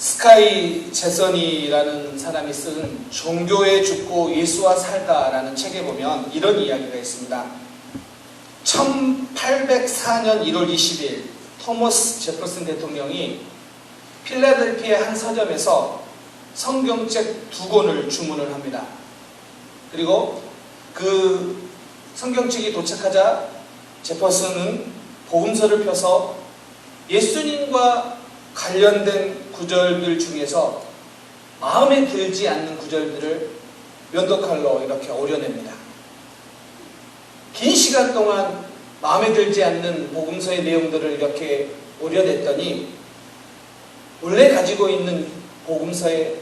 스카이 제선이라는 사람이 쓴 종교에 죽고 예수와 살다라는 책에 보면 이런 이야기가 있습니다. 1804년 1월 20일 토머스 제퍼슨 대통령이 필라델피아 한 서점에서 성경책 두 권을 주문을 합니다. 그리고 그 성경책이 도착하자 제퍼슨은 복음서를 펴서 예수님과 관련된 구절들 중에서 마음에 들지 않는 구절들을 면도칼로 이렇게 오려냅니다. 긴 시간 동안 마음에 들지 않는 복음서의 내용들을 이렇게 오려냈더니 원래 가지고 있는 복음서의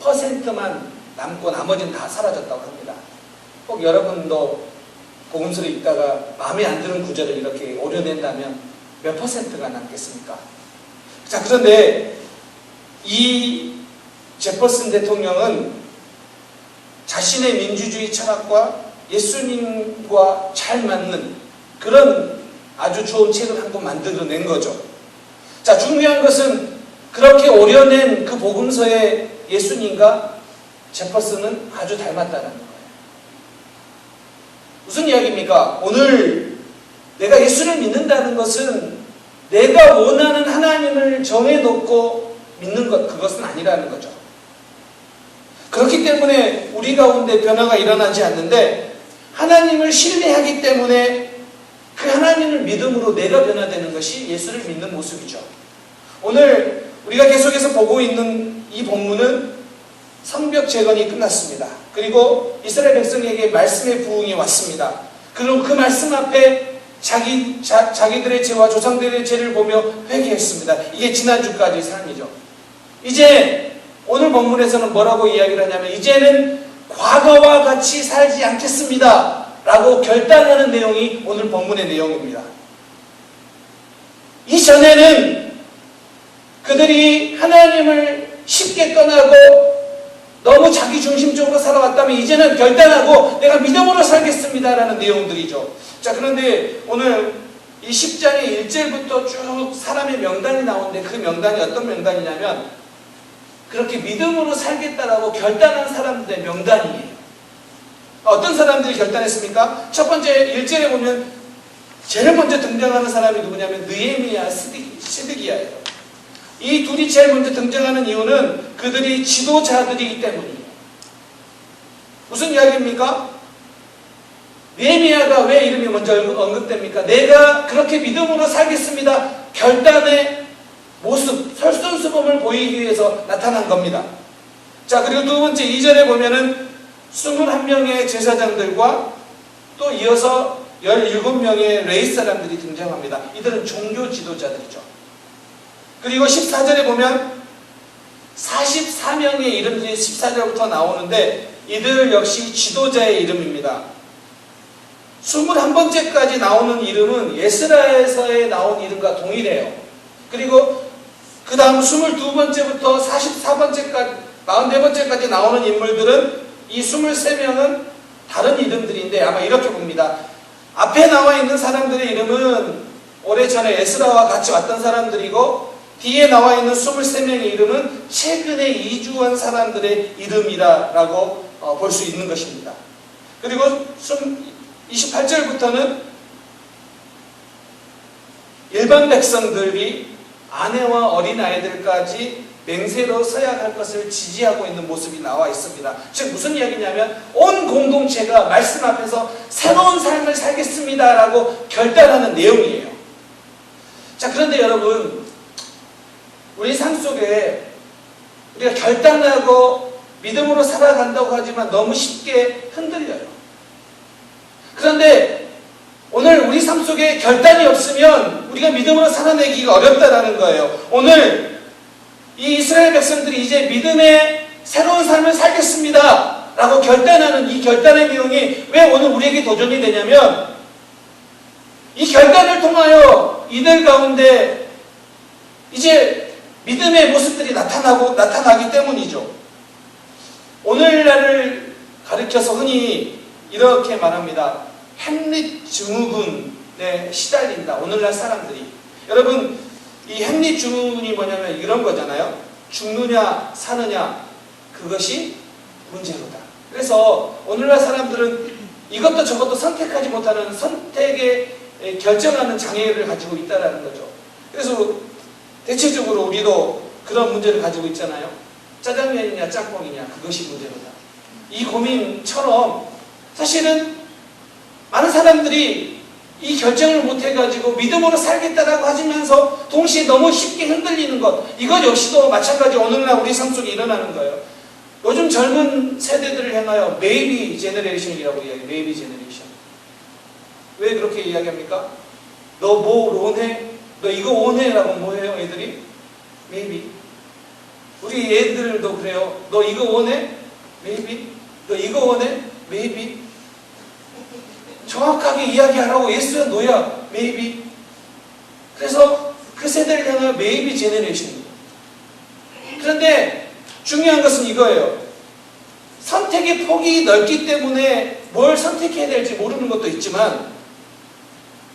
10%만 남고 나머지는 다 사라졌다고 합니다. 꼭 여러분도 복음서를 읽다가 마음에 안 드는 구절을 이렇게 오려낸다면 몇 퍼센트가 남겠습니까? 자, 그런데 이 제퍼슨 대통령은 자신의 민주주의 철학과 예수님과 잘 맞는 그런 아주 좋은 책을 한 권 만들어낸 거죠. 자, 중요한 것은 그렇게 오려낸 그 복음서의 예수님과 제퍼슨은 아주 닮았다는 거예요. 무슨 이야기입니까? 오늘 내가 예수를 믿는다는 것은 내가 원하는 하나님을 정해놓고 믿는 것, 그것은 아니라는 거죠. 그렇기 때문에 우리 가운데 변화가 일어나지 않는데 하나님을 신뢰하기 때문에 그 하나님을 믿음으로 내가 변화되는 것이 예수를 믿는 모습이죠. 오늘 우리가 계속해서 보고 있는 이 본문은 성벽 재건이 끝났습니다. 그리고 이스라엘 백성에게 말씀의 부흥이 왔습니다. 그리고 그 말씀 앞에 자기, 자, 자기들의 죄와 조상들의 죄를 보며 회개했습니다. 이게 지난주까지 삶이죠. 이제 오늘 본문에서는 뭐라고 이야기를 하냐면 이제는 과거와 같이 살지 않겠습니다. 라고 결단하는 내용이 오늘 본문의 내용입니다. 이전에는 그들이 하나님을 쉽게 떠나고 너무 자기 중심적으로 살아왔다면 이제는 결단하고 내가 믿음으로 살겠습니다라는 내용들이죠. 자, 그런데 오늘 이 10장의 1절부터 쭉 사람의 명단이 나오는데 그 명단이 어떤 명단이냐면 그렇게 믿음으로 살겠다라고 결단한 사람들의 명단이에요. 어떤 사람들이 결단했습니까? 첫 번째 1절에 보면 제일 먼저 등장하는 사람이 누구냐면 느에미야 시드기야예요. 이 둘이 제일 먼저 등장하는 이유는 그들이 지도자들이기 때문이에요. 무슨 이야기입니까? 느헤미야가 왜 이름이 먼저 언급됩니까? 내가 그렇게 믿음으로 살겠습니다. 결단의 모습, 설선수범을 보이기 위해서 나타난 겁니다. 자, 그리고 두 번째 2절에 보면은 21명의 제사장들과 또 이어서 17명의 레이 사람들이 등장합니다. 이들은 종교 지도자들이죠. 그리고 14절에 보면 44명의 이름들이 14절부터 나오는데 이들 역시 지도자의 이름입니다. 21번째까지 나오는 이름은 예스라에서의 나온 이름과 동일해요. 그리고 그 다음 22번째부터 44번째까지, 44번째까지 나오는 인물들은 이 23명은 다른 이름들인데 아마 이렇게 봅니다. 앞에 나와 있는 사람들의 이름은 오래전에 에스라와 같이 왔던 사람들이고 뒤에 나와 있는 23명의 이름은 최근에 이주한 사람들의 이름이라고 어, 볼수 있는 것입니다. 그리고 28절부터는 일반 백성들이 아내와 어린아이들까지 맹세로 서야 할 것을 지지하고 있는 모습이 나와 있습니다. 즉 무슨 이야기냐면 온 공동체가 말씀 앞에서 새로운 삶을 살겠습니다라고 결단하는 내용이에요. 자 그런데 여러분 우리 삶 속에 우리가 결단하고 믿음으로 살아간다고 하지만 너무 쉽게 흔들려요. 그런데 오늘 우리 삶 속에 결단이 없으면 우리가 믿음으로 살아내기가 어렵다라는 거예요. 오늘 이 이스라엘 백성들이 이제 믿음의 새로운 삶을 살겠습니다. 라고 결단하는 이 결단의 내용이 왜 오늘 우리에게 도전이 되냐면 이 결단을 통하여 이들 가운데 이제 믿음의 모습들이 나타나고 나타나기 때문이죠. 오늘날을 가리켜서 흔히 이렇게 말합니다. 햄릿 증후군에 시달린다. 오늘날 사람들이. 여러분, 이 행리 주문이 뭐냐면 이런 거잖아요. 죽느냐 사느냐 그것이 문제로다. 그래서 오늘날 사람들은 이것도 저것도 선택하지 못하는 선택에 결정하는 장애를 가지고 있다라는 거죠. 그래서 대체적으로 우리도 그런 문제를 가지고 있잖아요. 짜장면이냐 짬뽕이냐 그것이 문제로다. 이 고민처럼 사실은 많은 사람들이 이 결정을 못 해가지고 믿음으로 살겠다라고 하시면서 동시에 너무 쉽게 흔들리는 것 이것 역시도 마찬가지 오늘날 우리 삶 속에 일어나는 거예요. 요즘 젊은 세대들을 향하여 maybe 제너레이션이라고 이야기해요. maybe 제너레이션. 왜 그렇게 이야기합니까? 너 뭐 원해? 너 이거 원해? 라고 뭐 해요 애들이? maybe. 우리 애들도 그래요. 너 이거 원해? maybe. 너 이거 원해? maybe. 정확하게 이야기하라고 예스야 노야 maybe. 그래서 그 세대를 향하여 maybe 제너레이션입니다. 그런데 중요한 것은 이거예요. 선택의 폭이 넓기 때문에 뭘 선택해야 될지 모르는 것도 있지만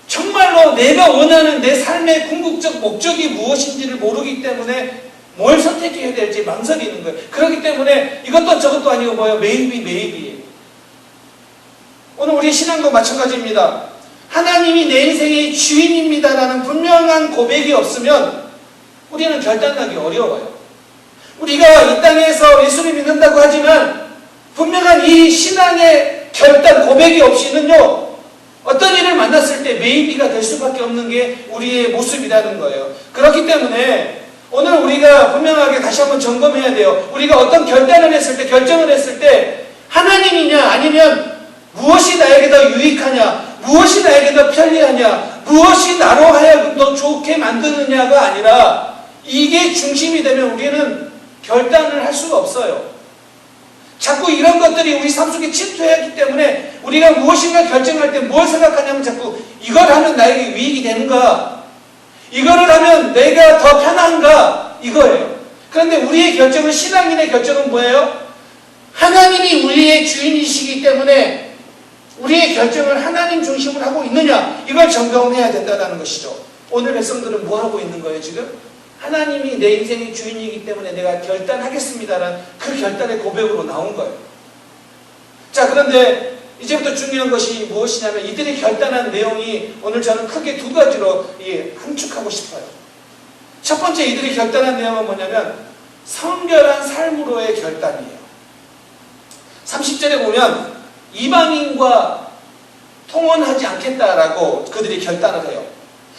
정말로 내가 원하는 내 삶의 궁극적 목적이 무엇인지를 모르기 때문에 뭘 선택해야 될지 망설이는 거예요. 그렇기 때문에 이것도 저것도 아니고 뭐예요? maybe, maybe. 오늘 우리 신앙도 마찬가지입니다. 하나님이 내 인생의 주인입니다라는 분명한 고백이 없으면 우리는 결단하기 어려워요. 우리가 이 땅에서 예수를 믿는다고 하지만 분명한 이 신앙의 결단 고백이 없이는요 어떤 일을 만났을 때 메이비가 될 수밖에 없는 게 우리의 모습이라는 거예요. 그렇기 때문에 오늘 우리가 분명하게 다시 한번 점검해야 돼요. 우리가 어떤 결단을 했을 때 결정을 했을 때 하나님이냐 아니면 무엇이 나에게 더 유익하냐 무엇이 나에게 더 편리하냐 무엇이 나로 하여금 더 좋게 만드느냐가 아니라 이게 중심이 되면 우리는 결단을 할 수가 없어요. 자꾸 이런 것들이 우리 삶 속에 침투하기 때문에 우리가 무엇인가 결정할 때 뭘 생각하냐면 자꾸 이걸 하면 나에게 유익이 되는가? 이거를 하면 내가 더 편한가? 이거예요. 그런데 우리의 결정은 신앙인의 결정은 뭐예요? 하나님이 우리의 주인이시기 때문에 우리의 결정을 하나님 중심으로 하고 있느냐? 이걸 점검해야 된다는 것이죠. 오늘 백성들은 뭐 하고 있는 거예요, 지금? 하나님이 내 인생의 주인이기 때문에 내가 결단하겠습니다라는 그 결단의 고백으로 나온 거예요. 자, 그런데 이제부터 중요한 것이 무엇이냐면 이들이 결단한 내용이 오늘 저는 크게 두 가지로 함축하고 싶어요. 첫 번째 이들이 결단한 내용은 뭐냐면 성결한 삶으로의 결단이에요. 30절에 보면 이방인과 통혼하지 않겠다라고 그들이 결단을 해요.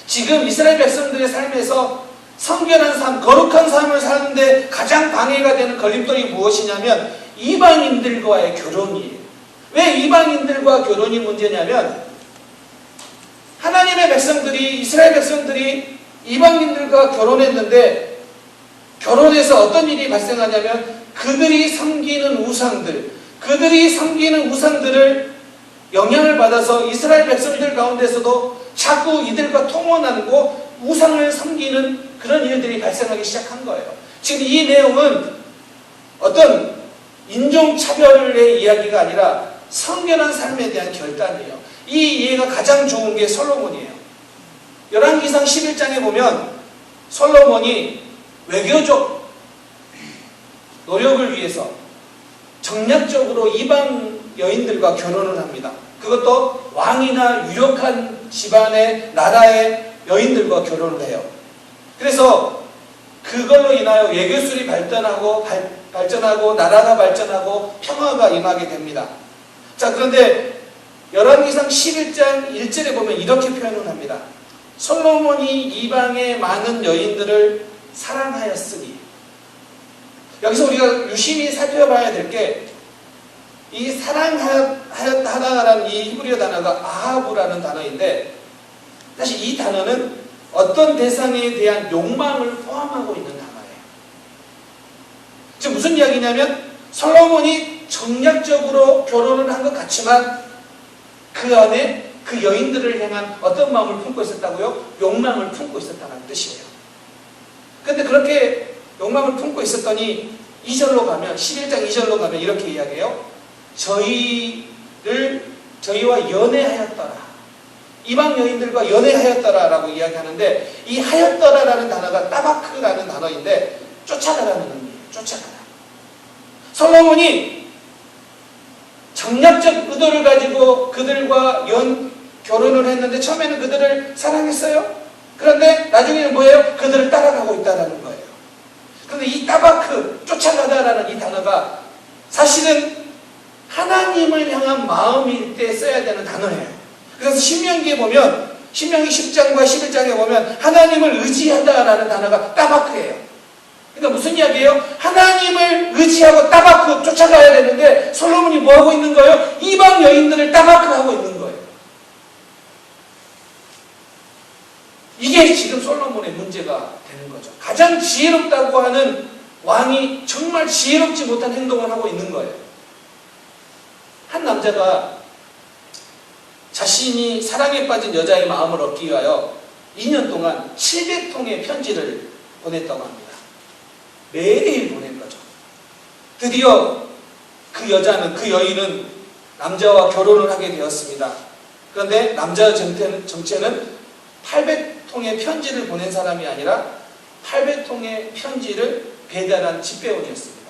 지금 이스라엘 백성들의 삶에서 성결한 삶, 거룩한 삶을 사는데 가장 방해가 되는 걸림돌이 무엇이냐면 이방인들과의 결혼이에요. 왜 이방인들과 결혼이 문제냐면 하나님의 백성들이 이스라엘 백성들이 이방인들과 결혼했는데 결혼해서 어떤 일이 발생하냐면 그들이 섬기는 우상들, 그들이 섬기는 우상들을 영향을 받아서 이스라엘 백성들 가운데서도 자꾸 이들과 통혼하고 우상을 섬기는 그런 일들이 발생하기 시작한 거예요. 지금 이 내용은 어떤 인종차별의 이야기가 아니라 성결한 삶에 대한 결단이에요. 이 이해가 가장 좋은 게 솔로몬이에요. 열왕기상 11장에 보면 솔로몬이 외교적 노력을 위해서 정략적으로 이방 여인들과 결혼을 합니다. 그것도 왕이나 유력한 집안의 나라의 여인들과 결혼을 해요. 그래서 그걸로 인하여 외교술이 발전하고 발, 발전하고 나라가 발전하고 평화가 임하게 됩니다. 자 그런데 열왕기상 11장 1절에 보면 이렇게 표현을 합니다. 솔로몬이 이방의 많은 여인들을 사랑하였으니 여기서 우리가 유심히 살펴봐야 될 게 이 사랑하였다라는 이 히브리어 단어가 아하부라는 단어인데 사실 이 단어는 어떤 대상에 대한 욕망을 포함하고 있는 단어예요. 즉 무슨 이야기냐면 솔로몬이 정략적으로 결혼을 한 것 같지만 그 안에 그 여인들을 향한 어떤 마음을 품고 있었다고요? 욕망을 품고 있었다는 뜻이에요. 근데 그렇게 욕망을 품고 있었더니 2절로 가면 11장 2절로 가면 이렇게 이야기해요. 저희를 저희와 연애하였더라. 이방 여인들과 연애하였더라라고 이야기하는데 이 하였더라라는 단어가 따바크라는 단어인데 쫓아가라는 의미예요. 쫓아가라. 솔로몬이 정략적 의도를 가지고 그들과 연 결혼을 했는데 처음에는 그들을 사랑했어요. 그런데 나중에는 뭐예요? 그들을 따라가고 있다라는 거예요. 그런데 이 따바크 쫓아가다라는 이 단어가 사실은 하나님을 향한 마음일 때 써야 되는 단어예요. 그래서 신명기에 보면 신명기 10장과 11장에 보면 하나님을 의지하다라는 단어가 따바크예요. 그러니까 무슨 이야기예요? 하나님을 의지하고 따바크 쫓아가야 되는데 솔로몬이 뭐 하고 있는 거예요? 이방 여인들을 따바크 하고 있는 거예요. 이게 지금 솔로몬의 문제가 되는 거죠. 가장 지혜롭다고 하는 왕이 정말 지혜롭지 못한 행동을 하고 있는 거예요. 한 남자가 자신이 사랑에 빠진 여자의 마음을 얻기 위하여 2년 동안 700통의 편지를 보냈다고 합니다. 매일 보낸 거죠. 드디어 그 여자는, 그 여인은 남자와 결혼을 하게 되었습니다. 그런데 남자의 정체는, 800통의 편지를 보낸 사람이 아니라 800통의 편지를 배달한 집배원이었습니다.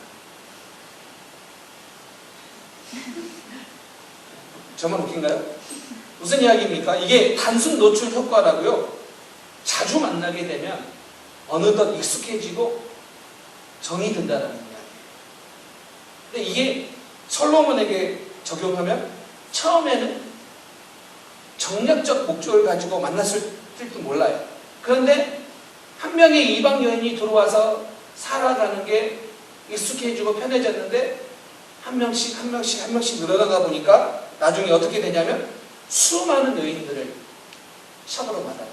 정말 웃긴가요? 무슨 이야기입니까? 이게 단순 노출 효과라고요. 자주 만나게 되면 어느덧 익숙해지고 정이 든다는 이야기예요. 근데 이게 솔로몬에게 적용하면 처음에는 정략적 목적을 가지고 만났을 지도 몰라요. 그런데 한 명의 이방 여인이 들어와서 살아가는 게 익숙해지고 편해졌는데 한 명씩 한 명씩 한 명씩 늘어나다 보니까 나중에 어떻게 되냐면 수많은 여인들을 샵으로 받아요.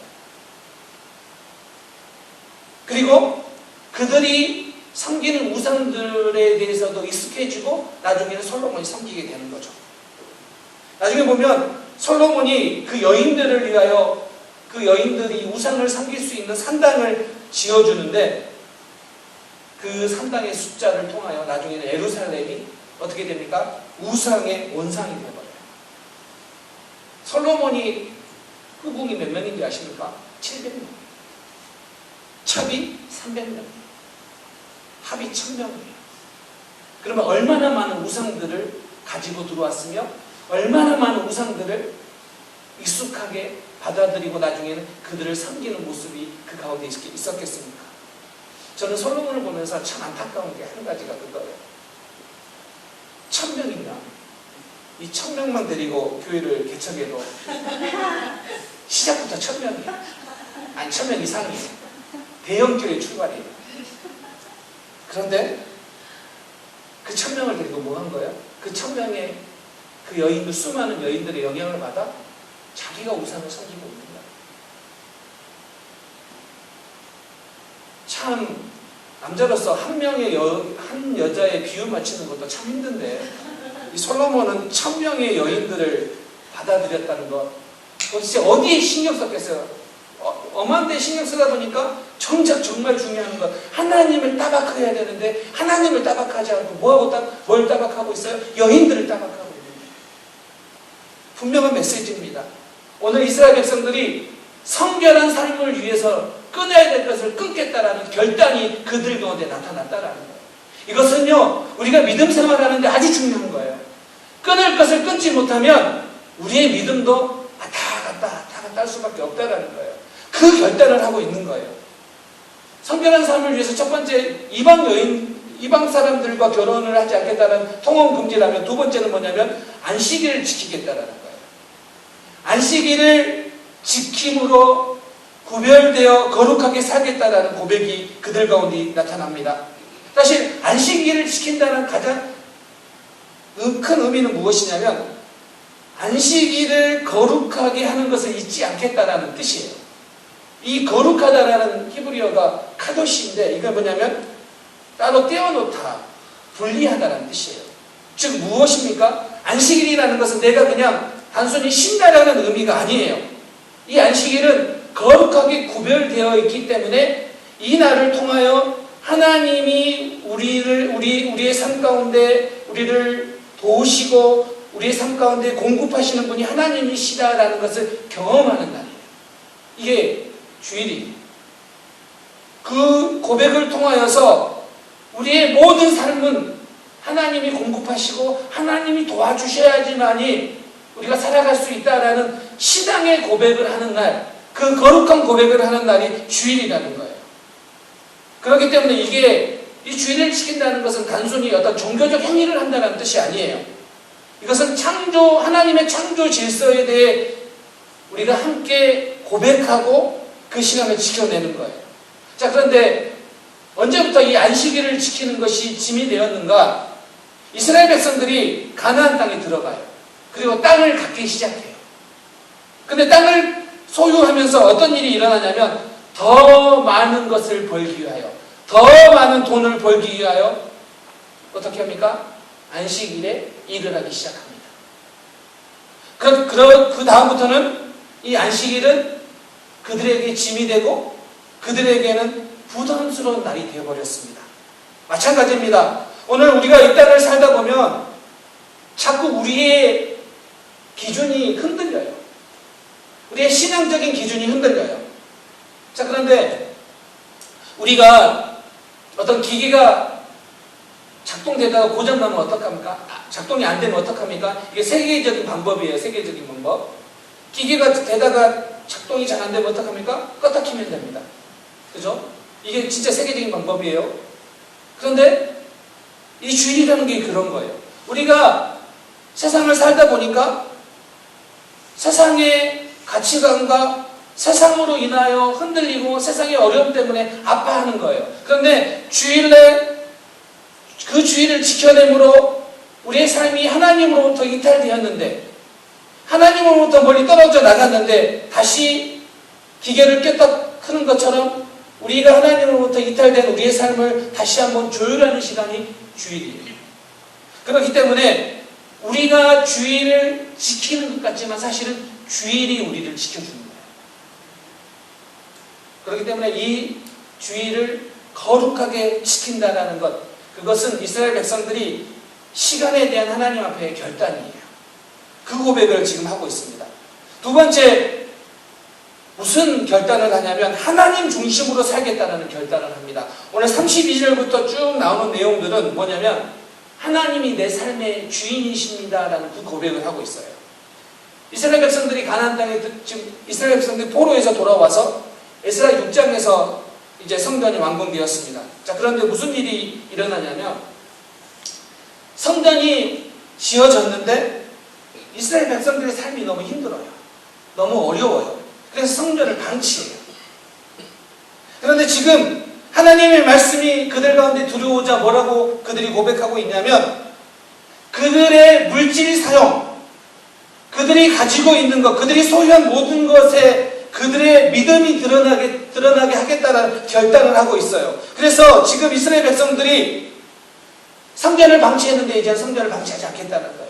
그리고 그들이 섬기는 우상들에 대해서도 익숙해지고 나중에는 솔로몬이 섬기게 되는 거죠. 나중에 보면 솔로몬이 그 여인들을 위하여 그 여인들이 우상을 섬길 수 있는 산당을 지어주는데 그 산당의 숫자를 통하여 나중에는 에루살렘이 어떻게 됩니까? 우상의 원상이 되어버려요. 솔로몬이 후궁이 몇 명인지 아십니까? 700명. 첩이 300명. 합이 1000명이에요. 그러면 얼마나 많은 우상들을 가지고 들어왔으며 얼마나 많은 우상들을 익숙하게 받아들이고 나중에는 그들을 섬기는 모습이 그 가운데 있었겠습니까? 저는 솔로몬을 보면서 참 안타까운 게 한 가지가 그거예요. 천 명이면 이천 명만 데리고 교회를 개척해도 시작부터 천 명이에요. 아니 천명 이상이에요. 대형 교회 출발이에요. 그런데 그 천 명을 데리고 뭐 한 거예요? 그 천 명의 그 여인들 수많은 여인들의 영향을 받아 자기가 우상을 섬기고 있는 거예요. 참 남자로서 한 명의 여, 한 여자의 비유 맞추는 것도 참 힘든데 이 솔로몬은 천 명의 여인들을 받아들였다는 것 도대체 어디에 신경 썼겠어요? 어, 엄한 데 신경 쓰다 보니까 정작 정말 중요한 것 하나님을 따박해야 되는데 하나님을 따박하지 않고 뭐하고 따, 뭘 따박하고 있어요? 여인들을 따박하고 있는. 분명한 메시지입니다. 오늘 이스라엘 백성들이 성결한 삶을 위해서 끊어야 될 것을 끊겠다라는 결단이 그들 가운데 나타났다라는 거예요. 이것은요, 우리가 믿음 생활하는데 아주 중요한 거예요. 끊을 것을 끊지 못하면 우리의 믿음도 왔다 갔다 왔다 갔다 할 수밖에 없다라는 거예요. 그 결단을 하고 있는 거예요. 성결한 삶을 위해서 첫 번째 이방 여인, 이방 사람들과 결혼을 하지 않겠다는 통혼 금지라면 두 번째는 뭐냐면 안식일을 지키겠다라는. 안식일을 지킴으로 구별되어 거룩하게 살겠다라는 고백이 그들 가운데 나타납니다. 사실 안식일을 지킨다는 가장 큰 의미는 무엇이냐면 안식일을 거룩하게 하는 것을 잊지 않겠다라는 뜻이에요. 이 거룩하다라는 히브리어가 카도시인데 이게 뭐냐면 따로 떼어놓다, 분리하다라는 뜻이에요. 즉 무엇입니까? 안식일이라는 것은 내가 그냥 단순히 쉰다라는 의미가 아니에요. 이 안식일은 거룩하게 구별되어 있기 때문에 이 날을 통하여 하나님이 우리를 우리 우리의 삶 가운데 우리를 도우시고 우리의 삶 가운데 공급하시는 분이 하나님이시다라는 것을 경험하는 날이에요. 이게 주일이. 그 고백을 통하여서 우리의 모든 삶은 하나님이 공급하시고 하나님이 도와주셔야지만이 우리가 살아갈 수 있다라는 신앙의 고백을 하는 날, 그 거룩한 고백을 하는 날이 주일이라는 거예요. 그렇기 때문에 이게 이 주일을 지킨다는 것은 단순히 어떤 종교적 행위를 한다는 뜻이 아니에요. 이것은 창조, 하나님의 창조 질서에 대해 우리가 함께 고백하고 그 시간을 지켜내는 거예요. 자, 그런데 언제부터 이 안식일을 지키는 것이 짐이 되었는가? 이스라엘 백성들이 가나안 땅에 들어가요. 그리고 땅을 갖기 시작해요. 근데 땅을 소유하면서 어떤 일이 일어나냐면 더 많은 것을 벌기 위하여 더 많은 돈을 벌기 위하여 어떻게 합니까? 안식일에 일을 하기 시작합니다. 그, 그, 그 다음부터는 이 안식일은 그들에게 짐이 되고 그들에게는 부담스러운 날이 되어버렸습니다. 마찬가지입니다. 오늘 우리가 이 땅을 살다 보면 자꾸 우리의 기준이 흔들려요. 우리의 신앙적인 기준이 흔들려요. 자, 그런데 우리가 어떤 기계가 작동되다가 고장나면 어떡합니까? 아, 작동이 안 되면 어떡합니까? 이게 세계적인 방법이에요. 세계적인 방법. 기계가 되다가 작동이 잘 안 되면 어떡합니까? 껐다 키면 됩니다. 그죠? 이게 진짜 세계적인 방법이에요. 그런데 이 주일이라는 게 그런 거예요. 우리가 세상을 살다 보니까 세상의 가치관과 세상으로 인하여 흔들리고 세상의 어려움 때문에 아파하는 거예요. 그런데 주일에 그 주일을 지켜내므로 우리의 삶이 하나님으로부터 이탈되었는데 하나님으로부터 멀리 떨어져 나갔는데 다시 기계를 크는 것처럼 우리가 하나님으로부터 이탈된 우리의 삶을 다시 한번 조율하는 시간이 주일이에요. 그렇기 때문에 우리가 주일을 지키는 것 같지만 사실은 주일이 우리를 지켜주는 거예요. 그렇기 때문에 이 주일을 거룩하게 지킨다라는 것, 그것은 이스라엘 백성들이 시간에 대한 하나님 앞에 결단이에요. 그 고백을 지금 하고 있습니다. 두 번째, 무슨 결단을 하냐면 하나님 중심으로 살겠다는 결단을 합니다. 오늘 32절부터 쭉 나오는 내용들은 뭐냐면 하나님이 내 삶의 주인이십니다라는 그 고백을 하고 있어요. 이스라엘 백성들이 가나안 땅에 지금 이스라엘 백성들이 포로에서 돌아와서 에스라 6장에서 이제 성전이 완공되었습니다. 자, 그런데 무슨 일이 일어나냐면 성전이 지어졌는데 이스라엘 백성들의 삶이 너무 힘들어요. 너무 어려워요. 그래서 성전을 방치해요. 그런데 지금 하나님의 말씀이 그들 가운데 들어오자 뭐라고 그들이 고백하고 있냐면 그들의 물질 사용, 그들이 가지고 있는 것, 그들이 소유한 모든 것에 그들의 믿음이 드러나게, 드러나게 하겠다는 결단을 하고 있어요. 그래서 지금 이스라엘 백성들이 성전을 방치했는데 이제 성전을 방치하지 않겠다는 거예요.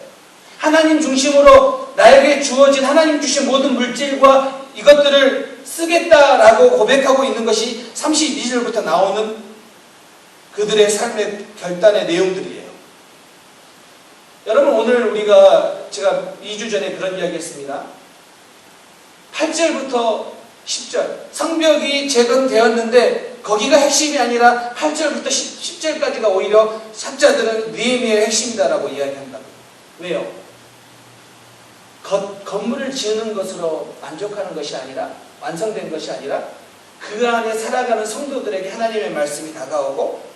하나님 중심으로 나에게 주어진 하나님 주신 모든 물질과 이것들을 쓰겠다라고 고백하고 있는 것이 32절부터 나오는 그들의 삶의 결단의 내용들이에요. 여러분 오늘 우리가 제가 2주 전에 그런 이야기 했습니다. 8절부터 10절 성벽이 재건되었는데 거기가 핵심이 아니라 8절부터 10, 절까지가 오히려 학자들은 느헤미야의 핵심이다라고 이야기한다. 왜요? 것, 건물을 지으는 것으로 만족하는 것이 아니라 완성된 것이 아니라 그 안에 살아가는 성도들에게 하나님의 말씀이 다가오고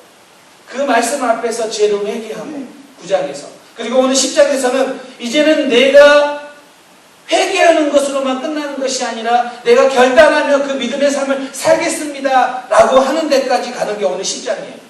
그 말씀 앞에서 죄를 회개하고 9장에서 그리고 오늘 10장에서는 이제는 내가 회개하는 것으로만 끝나는 것이 아니라 내가 결단하며 그 믿음의 삶을 살겠습니다 라고 하는 데까지 가는 게 오늘 10장이에요.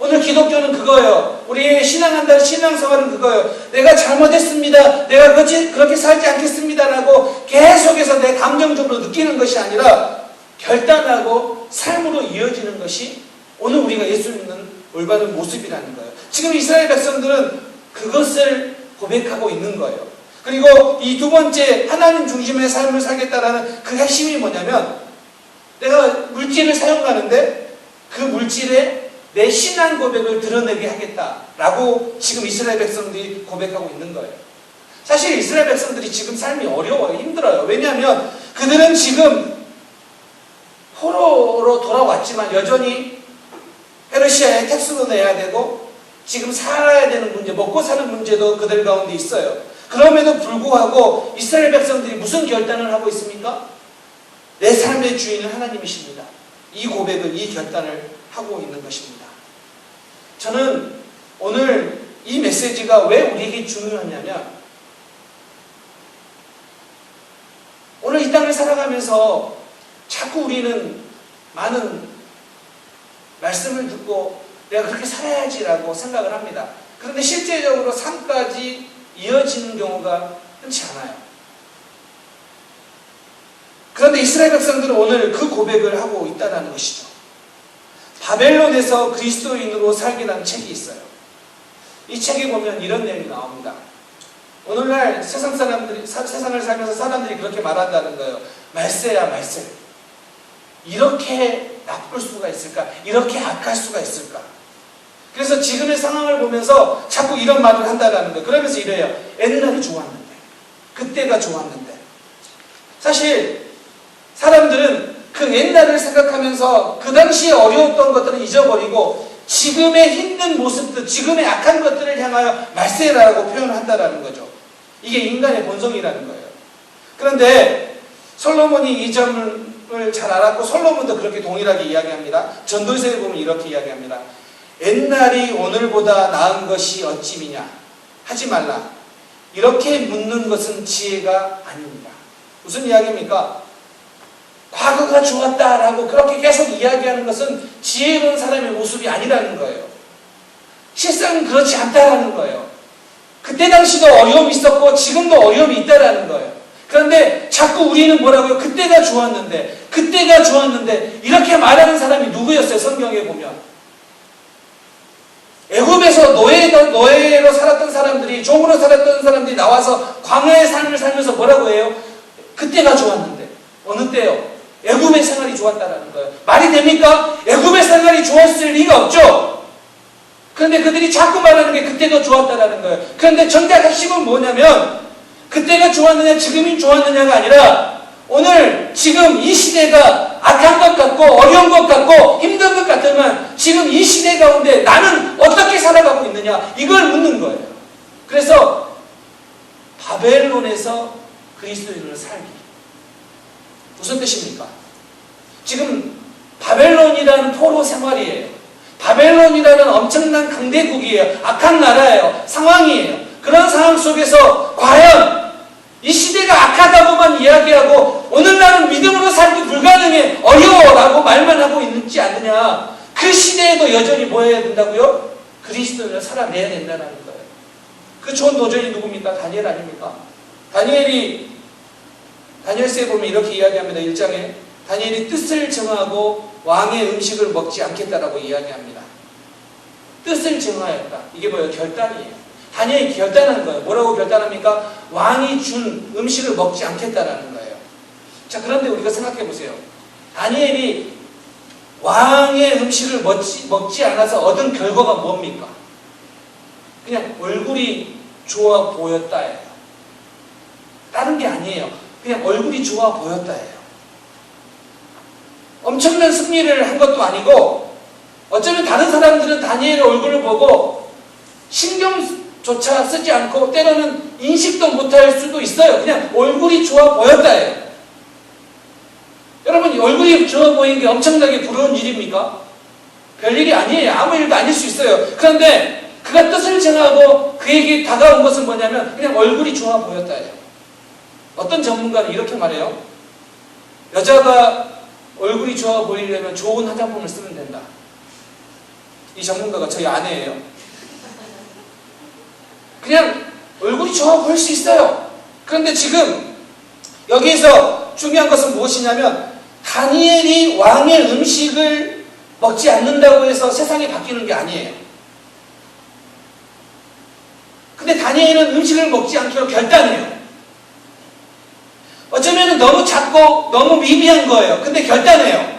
오늘 기독교는 그거예요. 우리의 신앙한다는 신앙생활은 그거예요. 내가 잘못했습니다. 내가 그렇지, 그렇게 살지 않겠습니다라고 계속해서 내 감정적으로 느끼는 것이 아니라 결단하고 삶으로 이어지는 것이 오늘 우리가 예수 믿는 올바른 모습이라는 거예요. 지금 이스라엘 백성들은 그것을 고백하고 있는 거예요. 그리고 이 두 번째 하나님 중심의 삶을 살겠다라는 그 핵심이 뭐냐면 내가 물질을 사용하는데 그 물질에 내 신앙 고백을 드러내게 하겠다라고 지금 이스라엘 백성들이 고백하고 있는 거예요. 사실 이스라엘 백성들이 지금 삶이 어려워요. 힘들어요. 왜냐하면 그들은 지금 포로로 돌아왔지만 여전히 페르시아에 택수도 내야 되고 지금 살아야 되는 문제, 먹고 사는 문제도 그들 가운데 있어요. 그럼에도 불구하고 이스라엘 백성들이 무슨 결단을 하고 있습니까? 내 삶의 주인은 하나님이십니다. 이 고백을, 이 결단을 하고 있는 것입니다. 저는 오늘 이 메시지가 왜 우리에게 중요하냐면 오늘 이 땅을 살아가면서 자꾸 우리는 많은 말씀을 듣고 내가 그렇게 살아야지라고 생각을 합니다. 그런데 실제적으로 삶까지 이어지는 경우가 흔치 않아요. 그런데 이스라엘 백성들은 오늘 그 고백을 하고 있다는 것이죠. 바벨론에서 그리스도인으로 살기라는 책이 있어요. 이 책에 보면 이런 내용이 나옵니다. 오늘날 세상 사람들이 사, 세상을 살면서 사람들이 그렇게 말한다는 거예요. 말세야 말세. 이렇게 나쁠 수가 있을까? 이렇게 악할 수가 있을까? 그래서 지금의 상황을 보면서 자꾸 이런 말을 한다는 거예요. 그러면서 이래요. 옛날이 좋았는데. 그때가 좋았는데. 사실 사람들은 그 옛날을 생각하면서 그 당시에 어려웠던 것들은 잊어버리고 지금의 힘든 모습들, 지금의 악한 것들을 향하여 말세라고 표현을 한다는 거죠. 이게 인간의 본성이라는 거예요. 그런데 솔로몬이 이 점을 잘 알았고 솔로몬도 그렇게 동일하게 이야기합니다. 전도서에 보면 이렇게 이야기합니다. 옛날이 오늘보다 나은 것이 어찌미냐 하지 말라. 이렇게 묻는 것은 지혜가 아닙니다. 무슨 이야기입니까? 과거가 좋았다라고 그렇게 계속 이야기하는 것은 지혜로운 사람의 모습이 아니라는 거예요. 실상은 그렇지 않다라는 거예요. 그때 당시도 어려움이 있었고 지금도 어려움이 있다라는 거예요. 그런데 자꾸 우리는 뭐라고요? 그때가 좋았는데, 그때가 좋았는데 이렇게 말하는 사람이 누구였어요? 성경에 보면. 애굽에서 노예, 노예로 살았던 사람들이, 종으로 살았던 사람들이 나와서 광야의 삶을 살면서 뭐라고 해요? 그때가 좋았는데. 어느 때요? 애굽의 생활이 좋았다라는 거예요. 말이 됩니까? 애굽의 생활이 좋았을 리가 없죠. 그런데 그들이 자꾸 말하는 게 그때가 좋았다라는 거예요. 그런데 정작 핵심은 뭐냐면 그때가 좋았느냐 지금이 좋았느냐가 아니라 오늘 지금 이 시대가 악한 것 같고 어려운 것 같고 힘든 것 같으면 지금 이 시대 가운데 나는 어떻게 살아가고 있느냐 이걸 묻는 거예요. 그래서 바벨론에서 그리스도인을 살기 무슨 뜻입니까? 지금 바벨론이라는 포로 생활이에요. 바벨론이라는 엄청난 강대국이에요. 악한 나라예요. 상황이에요. 그런 상황 속에서 과연 이 시대가 악하다고만 이야기하고 오늘 나는 믿음으로 살기 불가능해 어려워라고 말만 하고 있는지 않느냐 그 시대에도 여전히 뭐 해야 된다고요? 그리스도를 살아내야 된다는 거예요. 그 좋은 도전이 누굽니까? 다니엘 아닙니까? 다니엘이 다니엘서에 보면 이렇게 이야기합니다. 1장에 다니엘이 뜻을 정하고 왕의 음식을 먹지 않겠다라고 이야기합니다. 뜻을 정하였다. 이게 뭐예요? 결단이에요. 다니엘이 결단한 거예요. 뭐라고 결단합니까? 왕이 준 음식을 먹지 않겠다라는 거예요. 자, 그런데 우리가 생각해 보세요. 다니엘이 왕의 음식을 먹지, 먹지 않아서 얻은 결과가 뭡니까? 그냥 얼굴이 좋아 보였다예요. 다른 게 아니에요. 그냥 얼굴이 좋아 보였다예요. 엄청난 승리를 한 것도 아니고 어쩌면 다른 사람들은 다니엘의 얼굴을 보고 신경조차 쓰지 않고 때로는 인식도 못할 수도 있어요. 그냥 얼굴이 좋아 보였다예요. 여러분 얼굴이 좋아 보이는 게 엄청나게 부러운 일입니까? 별일이 아니에요. 아무 일도 아닐 수 있어요. 그런데 그가 뜻을 정하고 그에게 다가온 것은 뭐냐면 그냥 얼굴이 좋아 보였다예요. 어떤 전문가는 이렇게 말해요. 여자가 얼굴이 좋아 보이려면 좋은 화장품을 쓰면 된다. 이 전문가가 저희 아내예요. 그냥 얼굴이 좋아 보일 수 있어요. 그런데 지금 여기에서 중요한 것은 무엇이냐면 다니엘이 왕의 음식을 먹지 않는다고 해서 세상이 바뀌는 게 아니에요. 근데 다니엘은 음식을 먹지 않기로 결단해요. 어쩌면 너무 작고 너무 미비한 거예요. 근데 결단해요.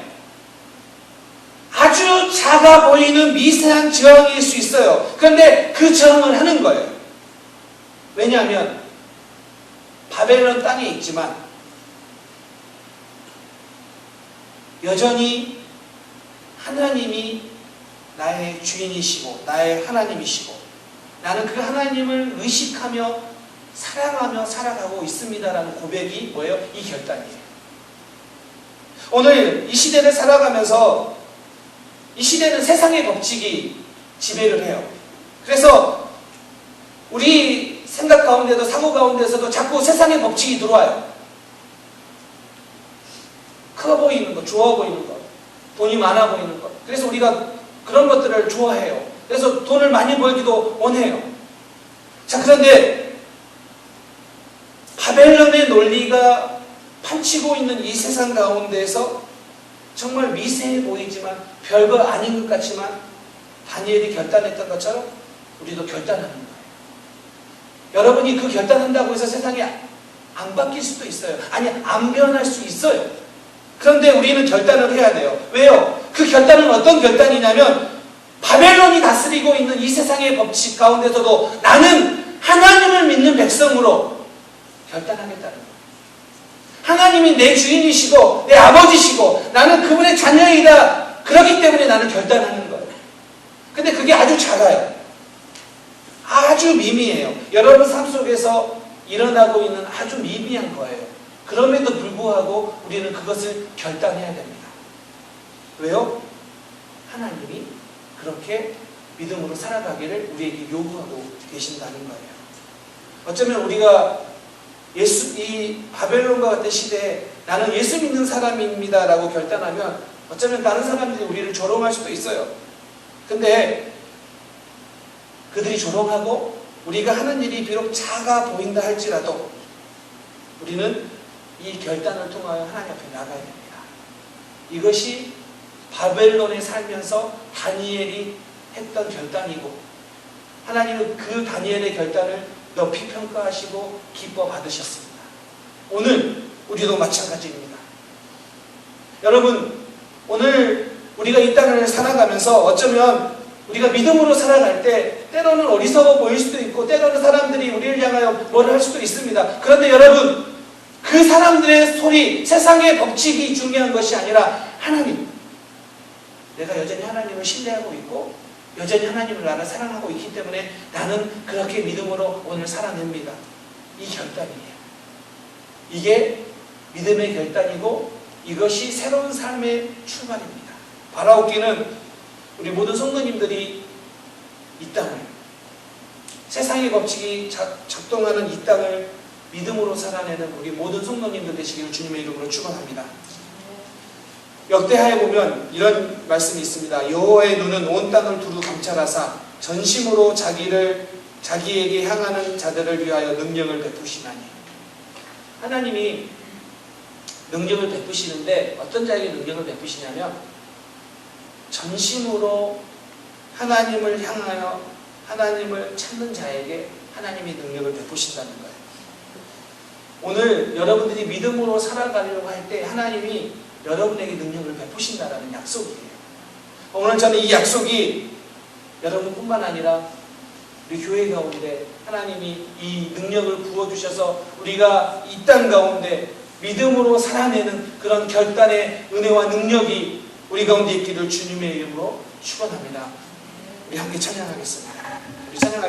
아주 작아 보이는 미세한 저항일 수 있어요. 그런데 그 저항을 하는 거예요. 왜냐하면 바벨론 땅에 있지만 여전히 하나님이 나의 주인이시고 나의 하나님이시고 나는 그 하나님을 의식하며 사랑하며 살아가고 있습니다라는 고백이 뭐예요? 이 결단이에요. 오늘 이 시대를 살아가면서 이 시대는 세상의 법칙이 지배를 해요. 그래서 우리 생각 가운데도 사고 가운데서도 자꾸 세상의 법칙이 들어와요. 커 보이는 것, 좋아 보이는 것, 돈이 많아 보이는 것. 그래서 우리가 그런 것들을 좋아해요. 그래서 돈을 많이 벌기도 원해요. 자, 그런데 바벨론의 논리가 판치고 있는 이 세상 가운데에서 정말 미세해 보이지만 별거 아닌 것 같지만 다니엘이 결단했던 것처럼 우리도 결단하는 거예요. 여러분이 그 결단한다고 해서 세상이 안 바뀔 수도 있어요. 아니, 안 변할 수 있어요. 그런데 우리는 결단을 해야 돼요. 왜요? 그 결단은 어떤 결단이냐면 바벨론이 다스리고 있는 이 세상의 법칙 가운데서도 나는 하나님을 믿는 백성으로 결단하겠다는 거예요. 하나님이 내 주인이시고 내 아버지시고 나는 그분의 자녀이다. 그렇기 때문에 나는 결단하는 거예요. 근데 그게 아주 작아요. 아주 미미해요. 여러분 삶 속에서 일어나고 있는 아주 미미한 거예요. 그럼에도 불구하고 우리는 그것을 결단해야 됩니다. 왜요? 하나님이 그렇게 믿음으로 살아가기를 우리에게 요구하고 계신다는 거예요. 어쩌면 우리가 예수, 이 바벨론과 같은 시대에 나는 예수 믿는 사람입니다라고 결단하면 어쩌면 다른 사람들이 우리를 조롱할 수도 있어요. 근데 그들이 조롱하고 우리가 하는 일이 비록 작아 보인다 할지라도 우리는 이 결단을 통하여 하나님 앞에 나가야 됩니다. 이것이 바벨론에 살면서 다니엘이 했던 결단이고 하나님은 그 다니엘의 결단을 높이 평가하시고 기뻐 받으셨습니다. 오늘 우리도 마찬가지입니다. 여러분 오늘 우리가 이 땅을 살아가면서 어쩌면 우리가 믿음으로 살아갈 때 때로는 어리석어 보일 수도 있고 때로는 사람들이 우리를 향하여 뭐를 할 수도 있습니다. 그런데 여러분 그 사람들의 소리 세상의 법칙이 중요한 것이 아니라 하나님 내가 여전히 하나님을 신뢰하고 있고 여전히 하나님을 나를 사랑하고 있기 때문에 나는 그렇게 믿음으로 오늘 살아냅니다. 이 결단이에요. 이게 믿음의 결단이고 이것이 새로운 삶의 출발입니다. 바라옵기는 우리 모든 성도님들이 이 땅을 세상의 법칙이 작동하는 이 땅을 믿음으로 살아내는 우리 모든 성도님들 되시기를 주님의 이름으로 축원합니다. 역대하에 보면 이런 말씀이 있습니다. 여호와의 눈은 온 땅을 두루 감찰하사 전심으로 자기를 자기에게 향하는 자들을 위하여 능력을 베푸시나니 하나님이 능력을 베푸시는데 어떤 자에게 능력을 베푸시냐면 전심으로 하나님을 향하여 하나님을 찾는 자에게 하나님이 능력을 베푸신다는 거예요. 오늘 여러분들이 믿음으로 살아가려고 할 때 하나님이 여러분에게 능력을 베푸신다라는 약속이에요. 오늘 저는 이 약속이 여러분뿐만 아니라 우리 교회 가운데 하나님이 이 능력을 부어주셔서 우리가 이 땅 가운데 믿음으로 살아내는 그런 결단의 은혜와 능력이 우리 가운데 있기를 주님의 이름으로 축원합니다. 우리 함께 찬양하겠습니다. 우리 찬양할